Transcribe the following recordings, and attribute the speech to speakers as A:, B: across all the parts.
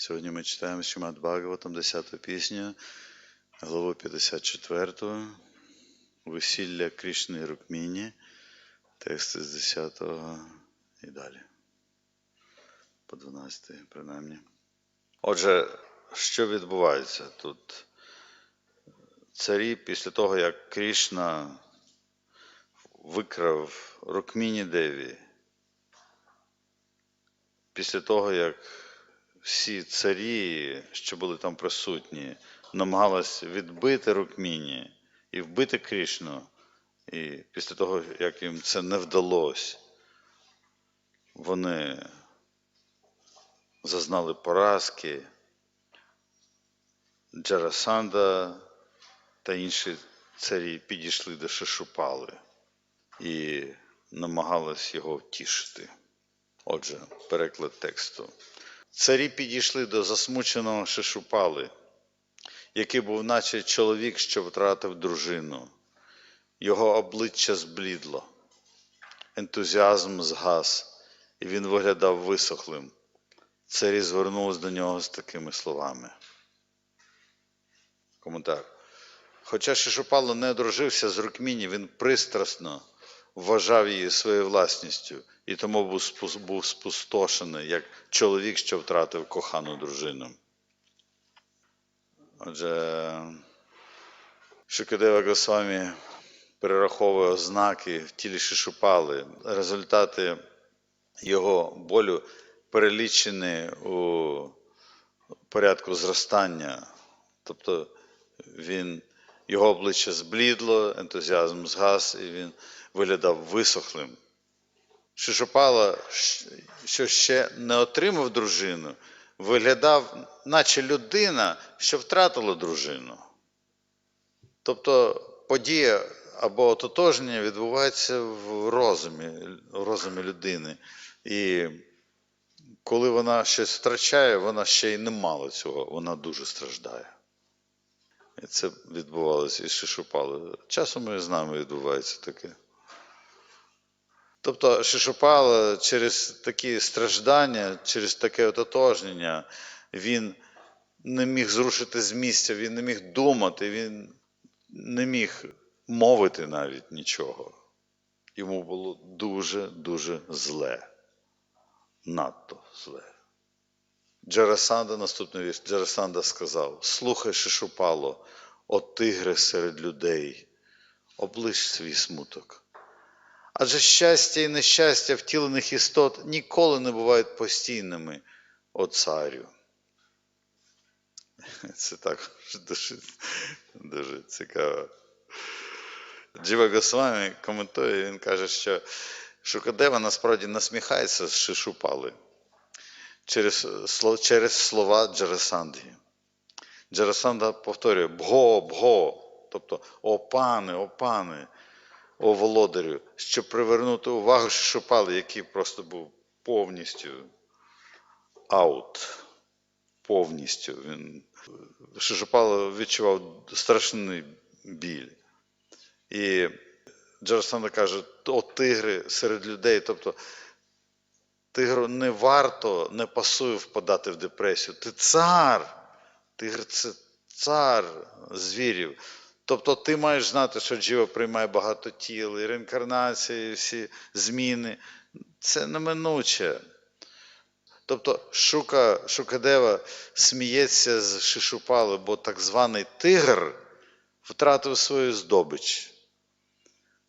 A: Сьогодні ми читаємо Шимат Бхагаватам, 10 пісню, главу 54, Весілля Крішни Рукміні, тексти з 10 і далі. По 12, принаймні. Отже, що відбувається тут? Царі після того, як Крішна викрав Рукміні Деві, після того, як всі царі, що були там присутні, намагалися відбити Рукміні і вбити Крішну, і після того, як їм це не вдалося, вони зазнали поразки. Джарасанда та інші царі підійшли до Шишупали і намагались його втішити. Отже, переклад тексту. Царі підійшли до засмученого Шишупали, який був, наче чоловік, що втратив дружину. Його обличчя зблідло, ентузіазм згас, і він виглядав висохлим. Царі звернулись до нього з такими словами. Коментар. Хоча Шишупало не одружився з Рукміні, він пристрасно вважав її своєю власністю і тому був спустошений як чоловік, що втратив кохану дружину. Отже, Шукадева Госвамі перераховує ознаки в тілі Шишупали, результати його болю перелічені у порядку зростання. Тобто він, його обличчя зблідло, ентузіазм згас, і він виглядав висохлим. Шишопала, що ще не отримав дружину, виглядав, наче людина, що втратила дружину. Тобто подія або ототожнення відбувається в розумі, в розумі людини. І коли вона щось втрачає, вона ще й не мала цього, вона дуже страждає. Це відбувалося із Шишупалою. Часом і з нами відбувається таке. Тобто Шишупала через такі страждання, через таке ототожнення, він не міг зрушити з місця, він не міг думати, він не міг мовити навіть нічого. Йому було дуже-дуже зле. Надто зле. Джарасанда, наступний вірш, Джарасанда сказав: Слухай, Шишупало, о тигре серед людей, облиш свій смуток. Адже щастя і нещастя втілених істот ніколи не бувають постійними, о царю. Це також дуже, дуже цікаво. Джива Госвамі коментує, він каже, що Шукадева насправді насміхається з Шишупали через, через слова Джарасандhi. Джарасанда повторює бго, бго, тобто о пане, о пане, о володарю, щоб привернути увагу Шишупали, який просто був повністю аут. Повністю. Він, Шишупала відчував страшний біль. І Джарасанда каже, о тигри серед людей, тобто Тигру не варто, не пасує впадати в депресію. Ти цар. Тигр це цар звірів. Тобто ти маєш знати, що Джіва приймає багато тіл, і реінкарнації, і всі зміни. Це неминуче. Тобто Шука, Шукадева сміється з Шишупали, бо так званий тигр втратив свою здобич.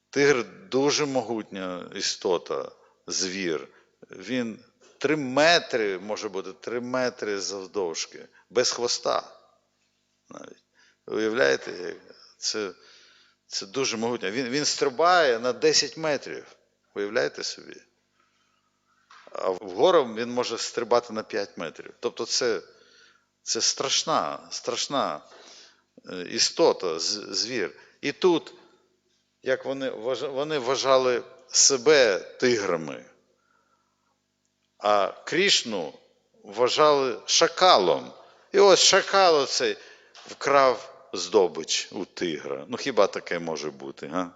A: Тигр дуже могутня істота, звір. Він три метри, може бути, три метри завдовжки, без хвоста. Навіть. Уявляєте, це, це дуже могутньо. Він, він стрибає на 10 метрів. Уявляєте собі? А вгору він може стрибати на 5 метрів. Тобто це, це страшна, страшна е, істота, звір. І тут, як вони, вони вважали себе тиграми, а Крішну вважали шакалом. І ось шакал оцей вкрав здобич у тигра. Ну хіба таке може бути? Га?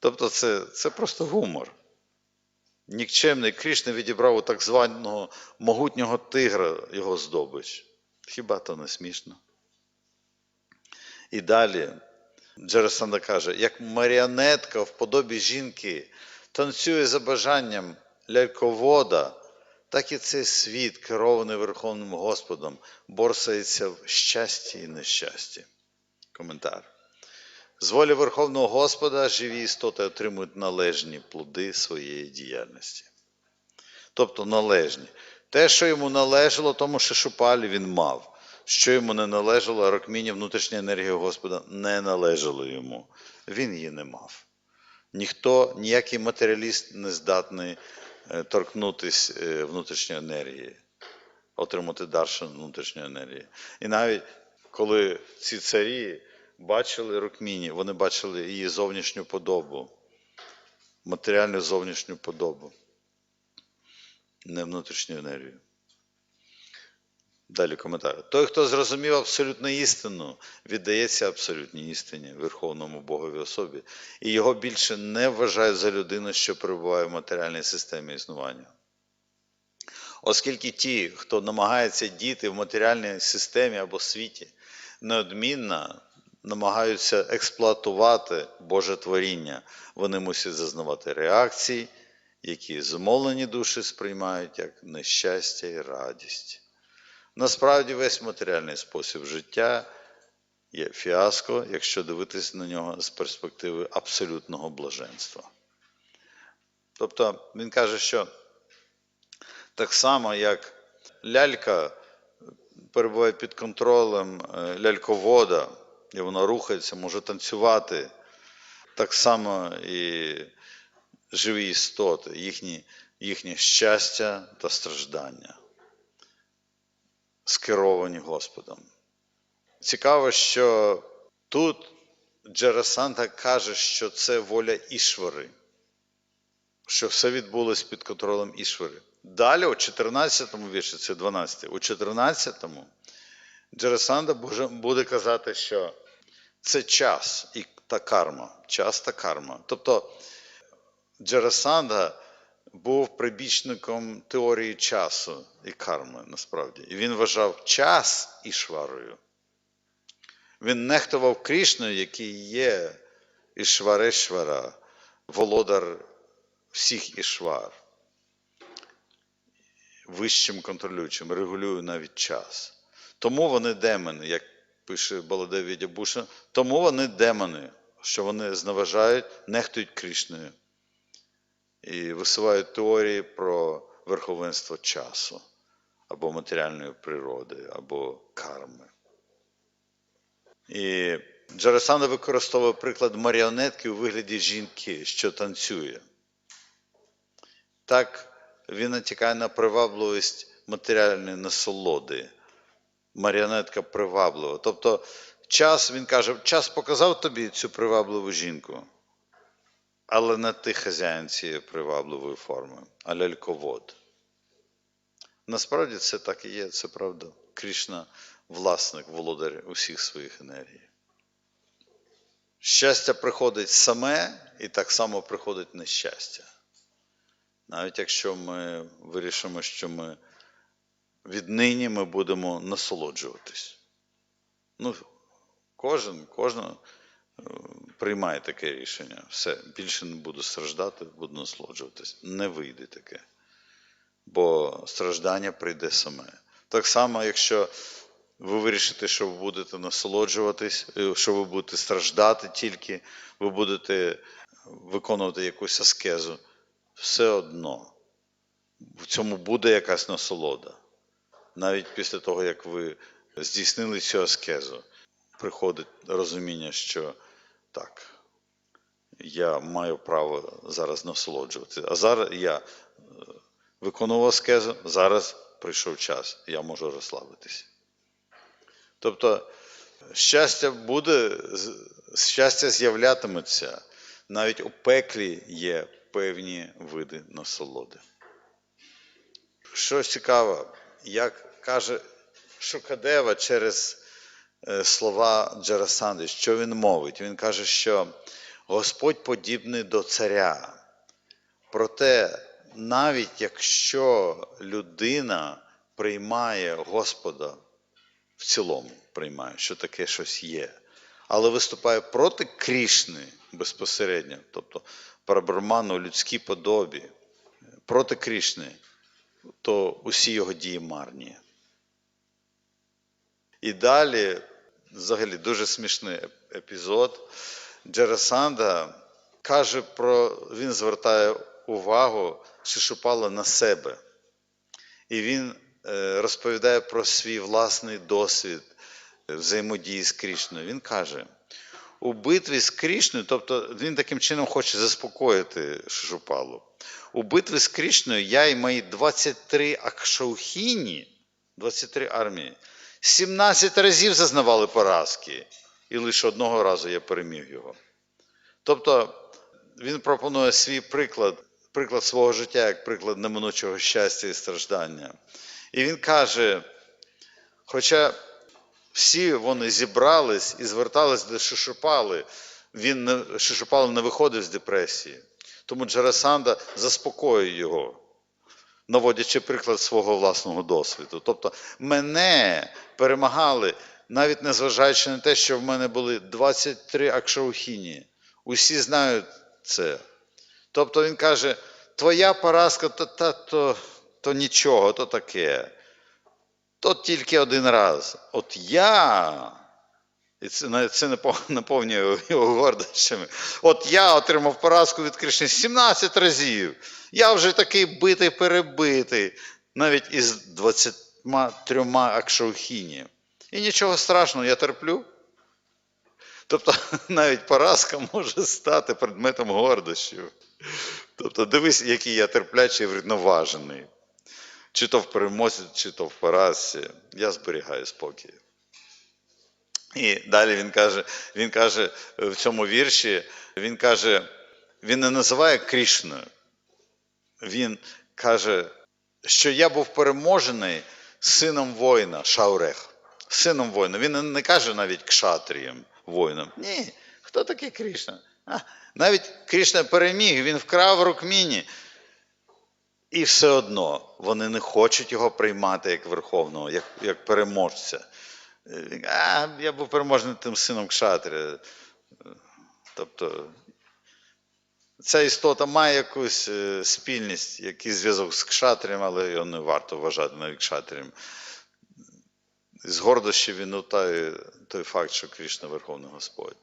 A: Тобто це, це просто гумор. Нікчемний Крішна відібрав у так званого могутнього тигра його здобич. Хіба то не смішно? І далі Джересанда каже, як маріонетка в подобі жінки танцює за бажанням ляльковода, так і цей світ, керований Верховним Господом, борсається в щасті і нещасті. Коментар. З волі Верховного Господа живі істоти отримують належні плоди своєї діяльності. Тобто належні. Те, що йому належало, тому що шупалі він мав. Що йому не належало, рокміні внутрішня енергія Господа не належала йому. Він її не мав. Ніхто, ніякий матеріаліст не здатний торкнутися е, внутрішньої енергії, отримати дар внутрішньої енергії. І навіть коли ці царі бачили Рукміні, вони бачили її зовнішню подобу, матеріальну зовнішню подобу, не внутрішню енергію. Далі коментар. Той, хто зрозумів абсолютну істину, віддається абсолютній істині, Верховному Богові особі, і його більше не вважають за людину, що перебуває в матеріальній системі існування. Оскільки ті, хто намагається діяти в матеріальній системі або світі, неодмінно намагаються експлуатувати Боже творіння, вони мусять зазнавати реакції, які зумовлені душі сприймають як нещастя і радість. Насправді весь матеріальний спосіб життя є фіаско, якщо дивитися на нього з перспективи абсолютного блаженства. Тобто він каже, що так само, як лялька перебуває під контролем е, ляльковода, і вона рухається, може танцювати, так само і живі істоти, їхні, їхнє щастя та страждання скеровані Господом. Цікаво, що тут Джерасанта каже, що це воля Ішвари, що все відбулося під контролем Ішвари. Далі, у 14 му вірші, це 12, у 14-му Джерасанда буде казати, що це час і та карма. Час та карма. Тобто Джерасанда був прибічником теорії часу і карми насправді. І він вважав час ішварою. Він нехтував Крішною, який є Ішварешвара, володар всіх ішвар, вищим контролюючим, регулює навіть час. Тому вони демони, як пише Баладев Відябуша, тому вони демони, що вони зневажають, нехтують Крішною і висувають теорії про верховенство часу або матеріальної природи, або карми. І Джарасанда використовує приклад маріонетки у вигляді жінки, що танцює. Так він натякає на привабливість матеріальної насолоди. Маріонетка приваблива. Тобто, час, він каже, час показав тобі цю привабливу жінку. Але не ти хазяїн цієї привабливої форми, а ляльковод. Насправді це так і є, це правда. Крішна власник, володар усіх своїх енергій. Щастя приходить саме і так само приходить нещастя. Навіть якщо ми вирішимо, що ми віднині ми будемо насолоджуватись. Ну, кожен, кожна приймає таке рішення. Все, більше не буду страждати, буду насолоджуватись. Не вийде таке. Бо страждання прийде саме. Так само, якщо ви вирішите, що ви будете насолоджуватись, е, що ви будете страждати тільки, ви будете виконувати якусь аскезу, все одно в цьому буде якась насолода. Навіть після того, як ви здійснили цю аскезу, приходить розуміння, що так, я маю право зараз насолоджуватися. А зараз я е, виконував аскезу, зараз прийшов час, я можу розслабитися. Тобто, щастя буде, щастя з'являтиметься, навіть у пеклі є певні види насолоди. Що цікаво, як каже Шукадева через слова Джарасанди, що він мовить? Він каже, що Господь подібний до царя. Проте навіть якщо людина приймає Господа в цілому, приймає, що таке щось є, але виступає проти Крішни безпосередньо, тобто парабраману у людській подобі, проти Крішни, то усі його дії марні. І далі, взагалі, дуже смішний епізод. Джерасанда каже про, він звертає увагу Шишупала на себе. І він е, розповідає про свій власний досвід е, взаємодії з Крішною. Він каже: у битві з Крішною, тобто він таким чином хоче заспокоїти Шишупалу. У битві з Крішною я і мої 23 акшаухіні, 23 армії, 17 разів зазнавали поразки, і лише одного разу я переміг його. Тобто він пропонує свій приклад, приклад свого життя як приклад неминучого щастя і страждання. І він каже: хоча всі вони зібрались і звертались до Шишупали, він не, Шишупала не виходив з депресії. Тому Джерасанда заспокоює його, наводячи приклад свого власного досвіду. Тобто мене перемагали, навіть незважаючи на те, що в мене були 23 акшаухіні. Усі знають це. Тобто він каже: твоя поразка то, то, то, то нічого, то таке. То тільки один раз. От я. І це, це наповнює його гордощами. От я отримав поразку від Кришни 17 разів. Я вже такий битий перебитий, навіть із 23 акшаухіні. І нічого страшного, я терплю. Тобто навіть поразка може стати предметом гордощів. Тобто, дивись, який я терплячий і врівноважений. Чи то в перемозі, чи то в поразці. Я зберігаю спокій. І далі він каже, він каже в цьому вірші, він каже, він не називає Крішною. Він каже, що я був переможений сином воїна Шаурех. Сином воїна. Він не- каже навіть кшатрієм воїном. Ні, хто такий Крішна? А, навіть Крішна переміг, він вкрав Рукміні. І все одно вони не хочуть його приймати як верховного, як, як переможця. А, я був переможений тим сином Кшатря. Тобто ця істота має якусь е, спільність, якийсь зв'язок з кшатрем, але його не варто вважати навіть кшатрем. З гордощі він ну, той, той факт, що Крішна Верховний Господь.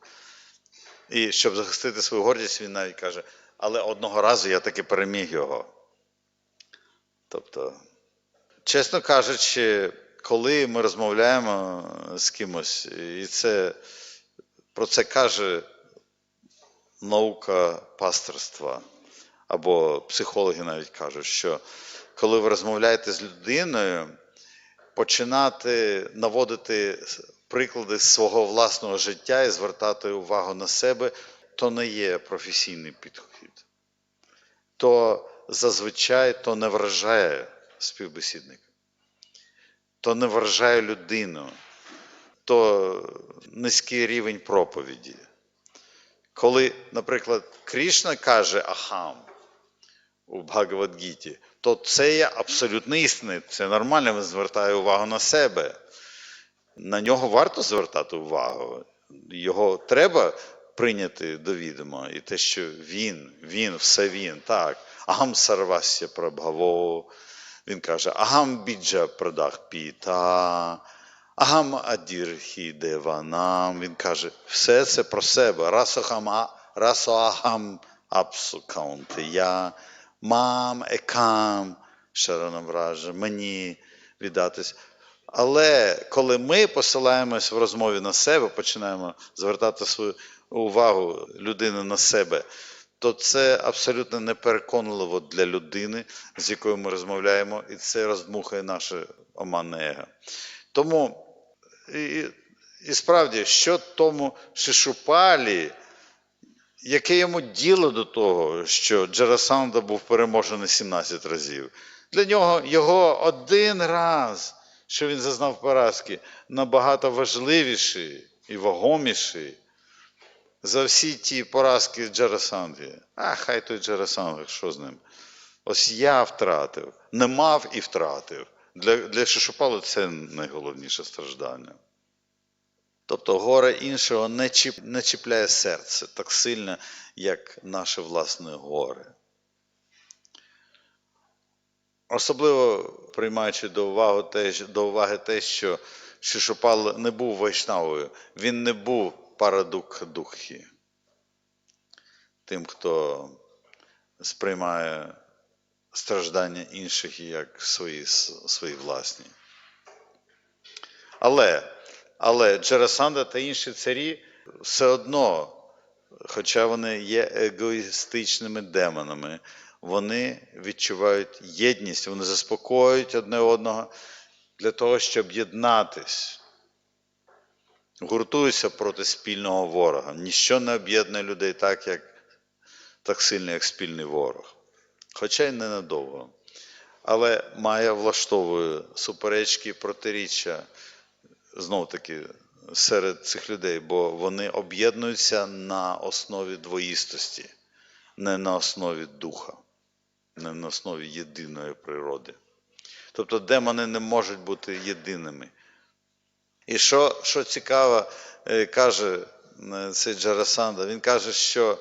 A: І щоб захистити свою гордість, він навіть каже, але одного разу я таки переміг його. Тобто, чесно кажучи, коли ми розмовляємо з кимось, і це про це каже наука пасторства, або психологи навіть кажуть, що коли ви розмовляєте з людиною, починати наводити приклади з свого власного життя і звертати увагу на себе, то не є професійний підхід. То зазвичай то не вражає співбесідника, то не вражає людину, то низький рівень проповіді. Коли, наприклад, Крішна каже Ахам у Бхагавадгіті, то це є абсолютно істина, це нормально, він звертає увагу на себе. На нього варто звертати увагу. Його треба прийняти до відома. І те, що він, він, все він, так. Агам сарвася прабгаво. Він каже, агам біджа прадах піта, агам адірхі деванам. Він каже, все це про себе. Расоахам апсукаунти. Я мам екам шаранавража, мені віддатись. Але коли ми посилаємось в розмові на себе, починаємо звертати свою увагу людини на себе, то це абсолютно непереконливо для людини, з якою ми розмовляємо, і це роздмухає наше оманне его. Тому і, і справді, що тому Шишупалі, яке йому діло до того, що Джерасанда був переможений 17 разів? Для нього його один раз, що він зазнав поразки, набагато важливіший і вагоміший за всі ті поразки Джерасанди. А, хай той Джерасанг, що з ним? Ось я втратив, не мав і втратив. Для, для Шишупалу це найголовніше страждання. Тобто горе іншого не, чіп, не чіпляє серце так сильно, як наше власне горе. Особливо приймаючи до уваги те, до уваги те що Шишупал не був вайшнавою, він не був парадук духі. Тим, хто сприймає страждання інших як свої, свої власні. Але, але Джерасанда та інші царі все одно, хоча вони є егоїстичними демонами, вони відчувають єдність, вони заспокоюють одне одного для того, щоб єднатись. Гуртуються проти спільного ворога. Ніщо не об'єднує людей так, як, так сильно, як спільний ворог. Хоча й ненадовго. Але має влаштовує суперечки протиріччя знов таки серед цих людей, бо вони об'єднуються на основі двоїстості, не на основі духа, не на основі єдиної природи. Тобто демони не можуть бути єдиними. І що що цікаво, е, каже е, цей Джарасанда, він каже, що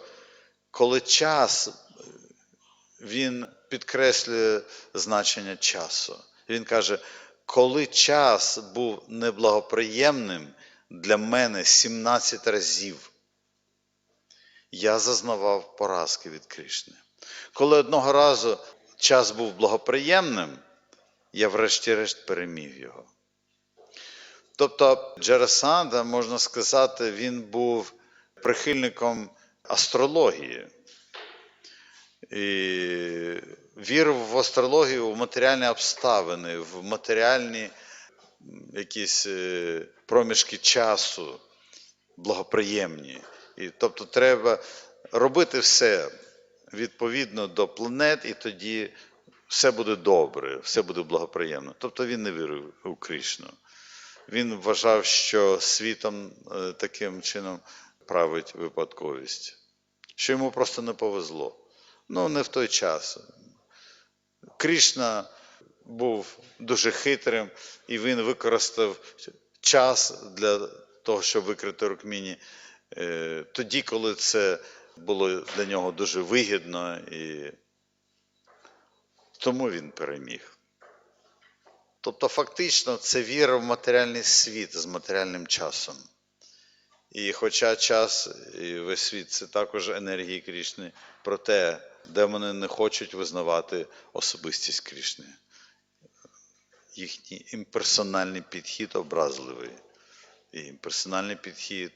A: коли час, він підкреслює значення часу. Він каже, коли час був неблагоприємним для мене 17 разів, я зазнавав поразки від Кришни. Коли одного разу час був благоприємним, я врешті-решт переміг його. Тобто Джерасанда, можна сказати, він був прихильником астрології. І вірив в астрологію, в матеріальні обставини, в матеріальні якісь е, проміжки часу благоприємні. І, Тобто треба робити все відповідно до планет, і тоді все буде добре, все буде благоприємно. Тобто він не вірив у Кришну. Він вважав, що світом е, таким чином править випадковість, що йому просто не повезло. Ну, не в той час. Кришна був дуже хитрим, і він використав час для того, щоб викрити Рукміні, е, тоді, коли це було для нього дуже вигідно, і тому він переміг. Тобто, фактично, це віра в матеріальний світ з матеріальним часом. І хоча час і весь світ це також енергії Крішни, проте демони не хочуть визнавати особистість Крішни. Їхній імперсональний підхід образливий. І імперсональний підхід,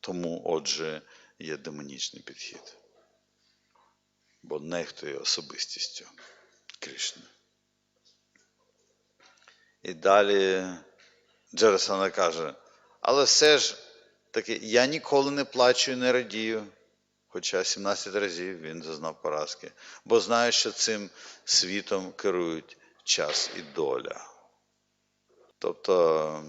A: тому, отже, є демонічний підхід. Бо нехтує особистістю Кришни. І далі Джерасана каже, але все ж таки, я ніколи не плачу і не радію. Хоча 17 разів він зазнав поразки, бо знає, що цим світом керують час і доля. Тобто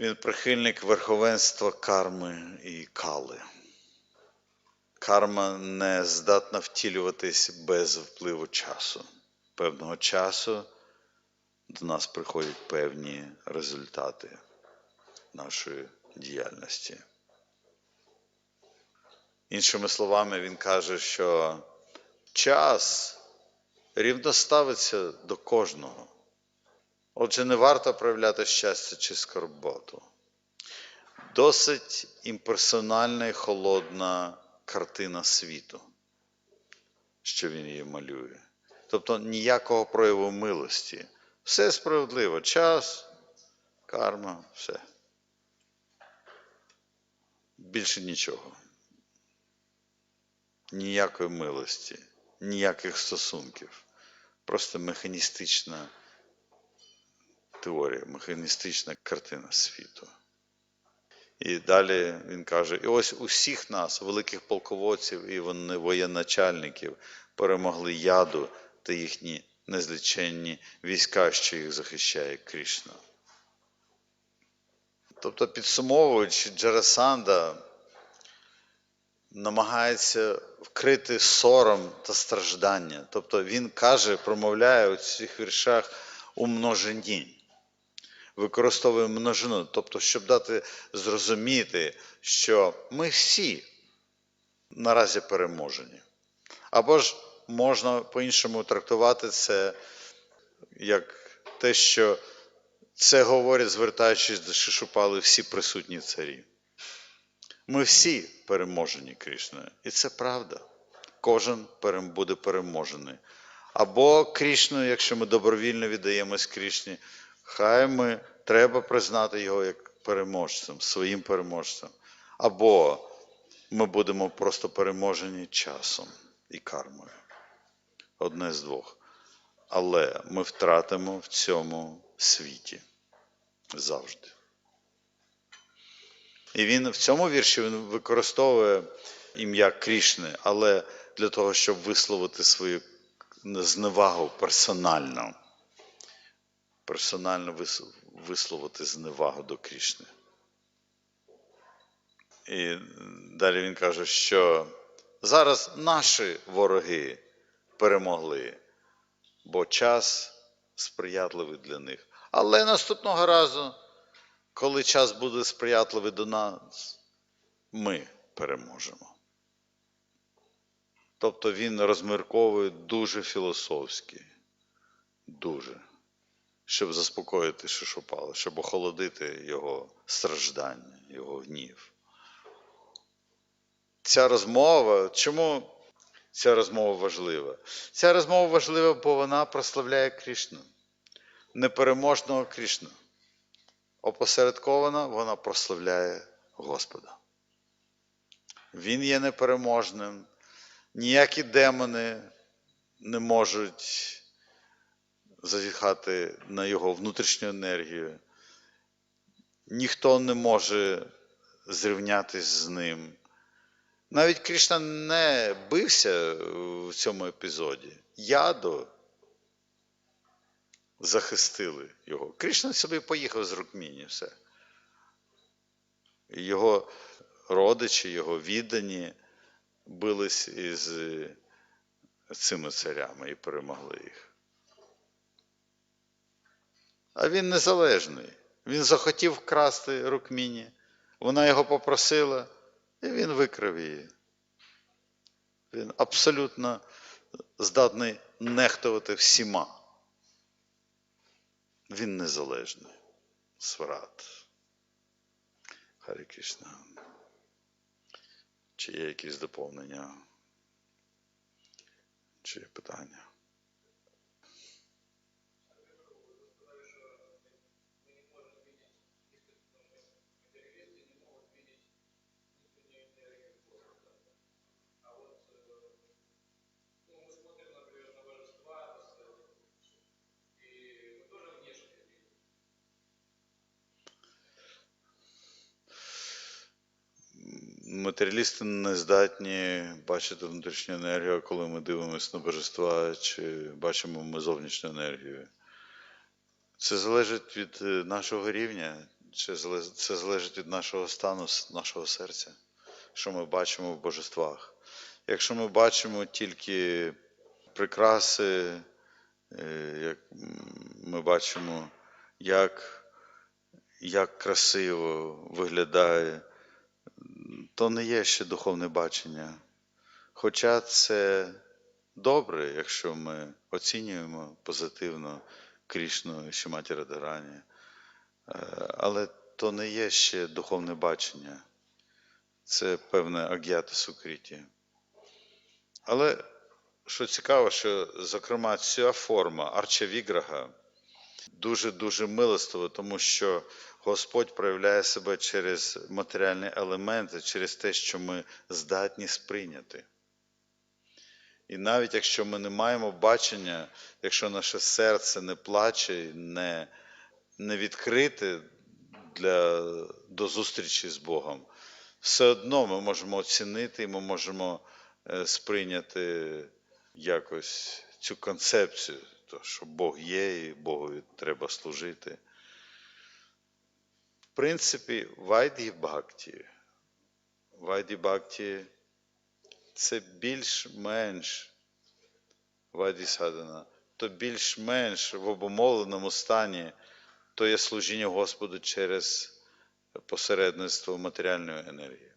A: він прихильник верховенства карми і кали. Карма не здатна втілюватись без впливу часу. Певного часу до нас приходять певні результати нашої діяльності. Іншими словами, він каже, що час рівно ставиться до кожного. Отже, не варто проявляти щастя чи скорботу. Досить імперсональна і холодна картина світу, що він її малює. Тобто ніякого прояву милості. Все справедливо. Час, карма, все. Більше нічого ніякої милості, ніяких стосунків. Просто механістична теорія, механістична картина світу. І далі він каже: і ось усіх нас, великих полководців і вони воєначальників, перемогли яду та їхні незліченні війська, що їх захищає Кришна. Тобто, підсумовуючи, Джарасанда намагається вкрити сором та страждання. Тобто він каже, промовляє у цих віршах у множині. Використовує множину, тобто, щоб дати зрозуміти, що ми всі наразі переможені. Або ж можна по-іншому трактувати це як те, що це говорять, звертаючись до Шишупали, всі присутні царі. Ми всі переможені Крішною. І це правда. Кожен буде переможений. Або Крішною, якщо ми добровільно віддаємось Крішні, хай ми треба признати його як переможцем, своїм переможцем. Або ми будемо просто переможені часом і кармою. Одне з двох. Але ми втратимо в цьому світі завжди. І він в цьому вірші він використовує ім'я Крішни, але для того, щоб висловити свою зневагу персонально. Персонально висловити зневагу до Крішни. І далі він каже, що зараз наші вороги перемогли, бо час сприятливий для них. Але наступного разу, коли час буде сприятливий до нас, ми переможемо. Тобто він розмірковує дуже філософськи, дуже, щоб заспокоїти Шишопала, щоб охолодити його страждання, його гнів. Ця розмова, чому ця розмова важлива? Ця розмова важлива, бо вона прославляє Крішну, непереможного Крішну. Опосередковано вона прославляє Господа. Він є непереможним, ніякі демони не можуть зазіхати на його внутрішню енергію. Ніхто не може зрівнятись з ним. Навіть Кришна не бився в цьому епізоді. Яду захистили його. Кришна собі поїхав з Рукміні, все. Його родичі, його віддані бились із цими царями і перемогли їх. А він незалежний. Він захотів вкрасти Рукміні. Вона його попросила, і він викрав її. Він абсолютно здатний нехтувати всіма. Він незалежний. Сврат. Харі Кришна. Чи є якісь доповнення? Чи питання? Матеріалісти не здатні бачити внутрішню енергію, коли ми дивимося на божества, чи бачимо ми зовнішню енергію. Це залежить від е, нашого рівня, це залежить від нашого стану, нашого серця, що ми бачимо в божествах. Якщо ми бачимо тільки прикраси, е, як ми бачимо, як, як красиво виглядає то не є ще духовне бачення. Хоча це добре, якщо ми оцінюємо позитивно Крішну і Шиматі Радарані, Е, але то не є ще духовне бачення. Це певне аг'ята сукріті. Але що цікаво, що, зокрема, ця форма арчавіграга дуже-дуже милостива, тому що Господь проявляє себе через матеріальні елементи, через те, що ми здатні сприйняти. І навіть якщо ми не маємо бачення, якщо наше серце не плаче, не, не відкрите для, до зустрічі з Богом, все одно ми можемо оцінити і ми можемо е, сприйняти якось цю концепцію, то, що Бог є і Богові треба служити. Принципі, Вайді Бхакті, Вайді Бхакті це більш-менш Ваді Садана, то більш-менш в обумовленому стані то є служіння Господу через посередництво матеріальної енергії.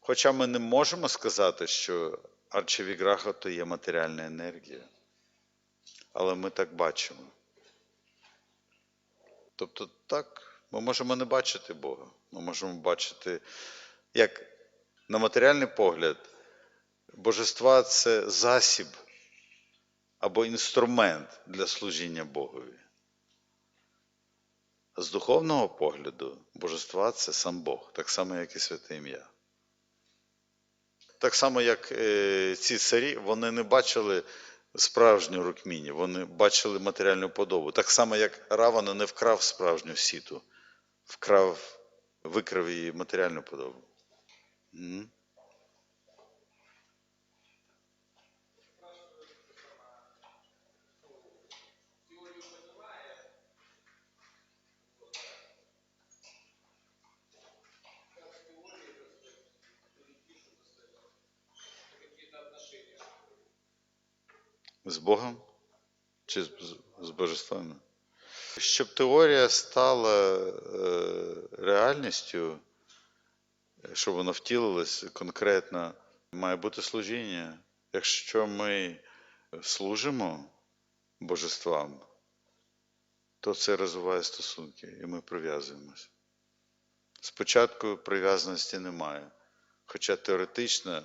A: Хоча ми не можемо сказати, що Арчевіграха то є матеріальна енергія, але ми так бачимо. Тобто, так, ми можемо не бачити Бога. Ми можемо бачити, як на матеріальний погляд, божества це засіб або інструмент для служіння Богові. А з духовного погляду, божества це сам Бог, так само, як і святе ім'я. Так само, як е, ці царі, вони не бачили справжню рукміні, вони бачили матеріальну подобу. Так само, як Равана не вкрав справжню сіту, вкрав, викрав її матеріальну подобу. М? З Богом чи з, з божествами? Щоб теорія стала е, реальністю, щоб вона втілилась конкретно, має бути служіння. Якщо ми служимо божествам, то це розвиває стосунки, і ми прив'язуємося. Спочатку прив'язаності немає. Хоча теоретично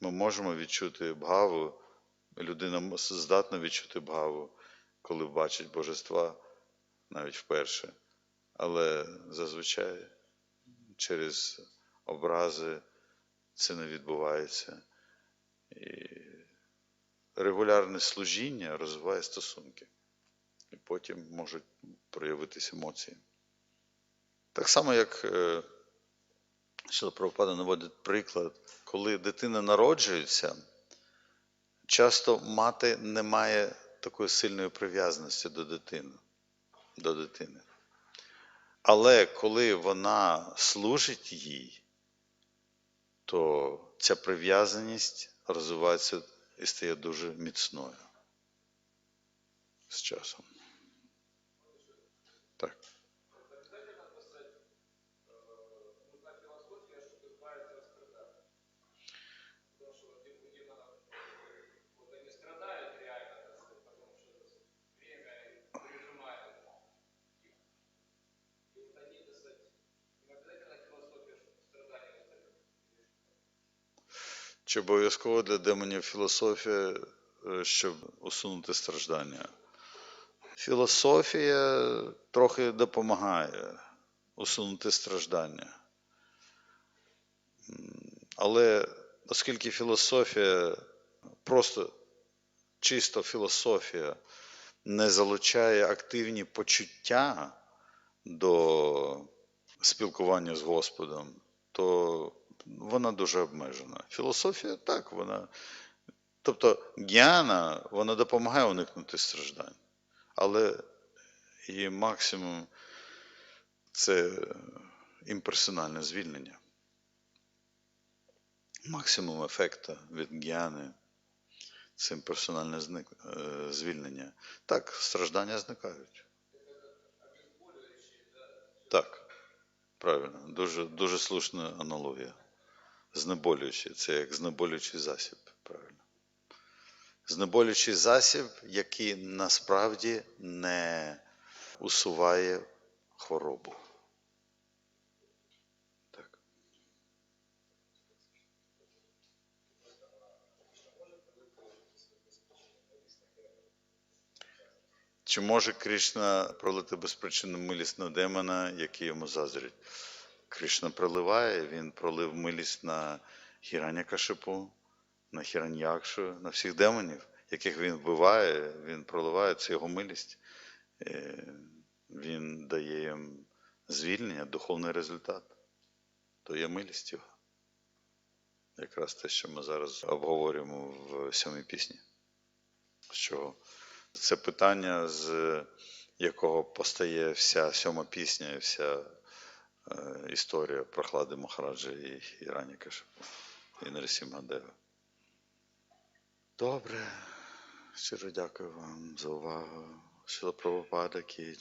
A: ми можемо відчути бгаву, людина здатна відчути бгаву, коли бачить божества навіть вперше. Але зазвичай через образи це не відбувається. І регулярне служіння розвиває стосунки. І потім можуть проявитися емоції. Так само, як е, що Прабхупада наводить приклад, коли дитина народжується, часто мати не має такої сильної прив'язаності до дитини. До дитини. Але коли вона служить їй, то ця прив'язаність розвивається і стає дуже міцною з часом. Так. Чи обов'язково для демонів філософія, е, щоб усунути страждання? Філософія трохи допомагає усунути страждання. Але оскільки філософія, просто чисто філософія, не залучає активні почуття до спілкування з Господом, то вона дуже обмежена. Філософія так, вона. Тобто гіана, вона допомагає уникнути страждань. Але її максимум це імперсональне звільнення. Максимум ефекту від гіани це імперсональне зник... е, звільнення. Так, страждання зникають. Так, правильно, дуже, дуже слушна аналогія. Знеболюючий, це як знеболюючий засіб, правильно. Знеболюючий засіб, який насправді не усуває хворобу. Так. Чи може Кришна пролити безпричинну милість на демона, який йому заздрить? Кришна проливає, він пролив милість на Хіранякашипу, на Хіраньякшу, на всіх демонів, яких він вбиває, він проливає це його милість. Е, Він дає їм звільнення, духовний результат. То є милість його. Якраз те, що ми зараз обговорюємо в сьомій пісні. Що це питання, з якого постає вся сьома пісня і вся історія прохлади Махараджа і Ірані Кашипу. і Нарсімадева. Добре. Щиро дякую вам за увагу. Шила Прабхупада Кі.